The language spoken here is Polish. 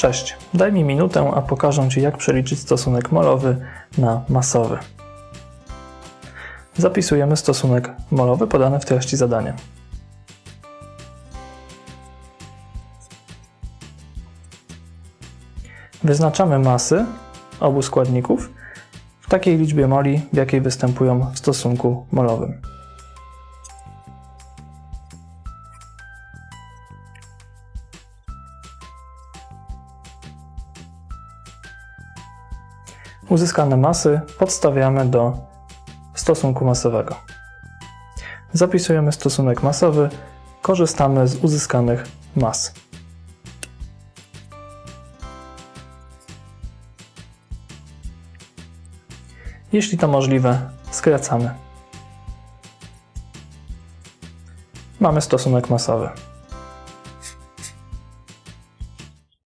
Cześć, daj mi minutę, a pokażę Ci jak przeliczyć stosunek molowy na masowy. Zapisujemy stosunek molowy podany w treści zadania. Wyznaczamy masy obu składników w takiej liczbie moli, w jakiej występują w stosunku molowym. Uzyskane masy podstawiamy do stosunku masowego. Zapisujemy stosunek masowy, korzystamy z uzyskanych mas. Jeśli to możliwe, skracamy. Mamy stosunek masowy.